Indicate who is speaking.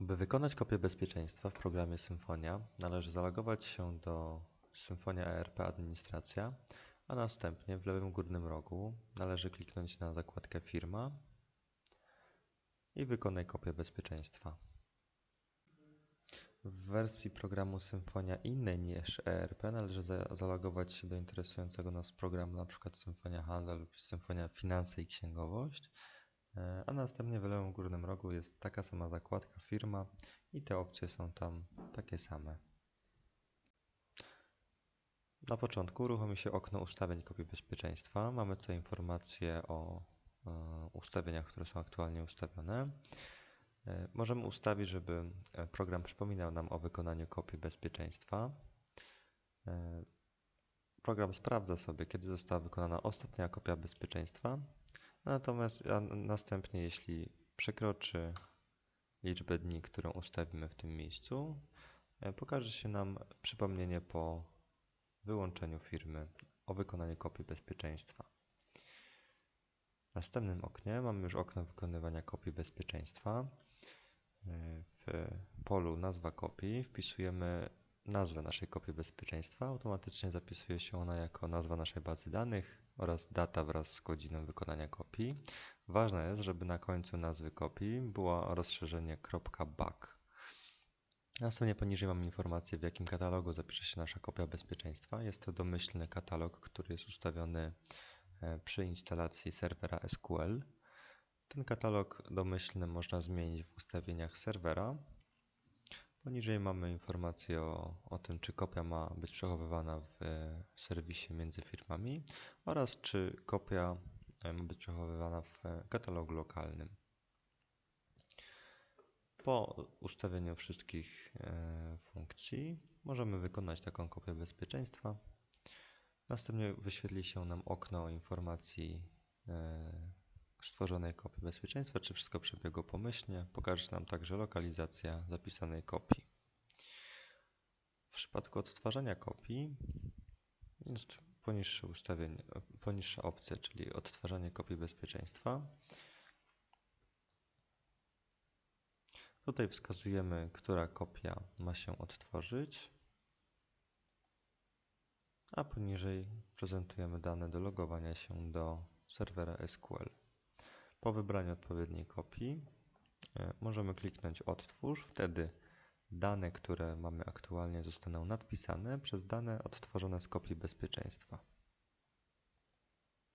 Speaker 1: By wykonać kopię bezpieczeństwa w programie Symfonia, należy zalogować się do Symfonia ERP Administracja, a następnie w lewym górnym rogu należy kliknąć na zakładkę Firma i wykonaj kopię bezpieczeństwa. W wersji programu Symfonia innej niż ERP należy za zalogować się do interesującego nas programu, np. Symfonia Handel lub Symfonia Finanse i Księgowość, a następnie w lewym górnym rogu jest taka sama zakładka Firma i te opcje są tam takie same. Na początku uruchomi się okno ustawień kopii bezpieczeństwa. Mamy tutaj informacje o e, ustawieniach, które są aktualnie ustawione. E, możemy ustawić, żeby e, program przypominał nam o wykonaniu kopii bezpieczeństwa. E, program sprawdza sobie, kiedy została wykonana ostatnia kopia bezpieczeństwa, natomiast następnie, jeśli przekroczy liczbę dni, którą ustawimy w tym miejscu, pokaże się nam przypomnienie po wyłączeniu firmy o wykonaniu kopii bezpieczeństwa. W następnym oknie mamy już okno wykonywania kopii bezpieczeństwa. W polu nazwa kopii wpisujemy nazwę naszej kopii bezpieczeństwa. Automatycznie zapisuje się ona jako nazwa naszej bazy danych oraz data wraz z godziną wykonania kopii. Ważne jest, żeby na końcu nazwy kopii było rozszerzenie .bug. Następnie poniżej mamy informację, w jakim katalogu zapisze się nasza kopia bezpieczeństwa. Jest to domyślny katalog, który jest ustawiony e, przy instalacji serwera SQL. Ten katalog domyślny można zmienić w ustawieniach serwera. Poniżej mamy informację o, o tym, czy kopia ma być przechowywana w serwisie między firmami oraz czy kopia e, ma być przechowywana w katalogu lokalnym. Po ustawieniu wszystkich e, funkcji możemy wykonać taką kopię bezpieczeństwa. Następnie wyświetli się nam okno informacji e, stworzonej kopii bezpieczeństwa, czy wszystko przebiegło pomyślnie. Pokaże nam także lokalizacja zapisanej kopii. W przypadku odtwarzania kopii jest poniższe ustawienie, poniższa opcja, czyli odtwarzanie kopii bezpieczeństwa. Tutaj wskazujemy, która kopia ma się odtworzyć, a poniżej prezentujemy dane do logowania się do serwera SQL. Po wybraniu odpowiedniej kopii e, możemy kliknąć Odtwórz. Wtedy dane, które mamy aktualnie zostaną nadpisane przez dane odtworzone z kopii bezpieczeństwa.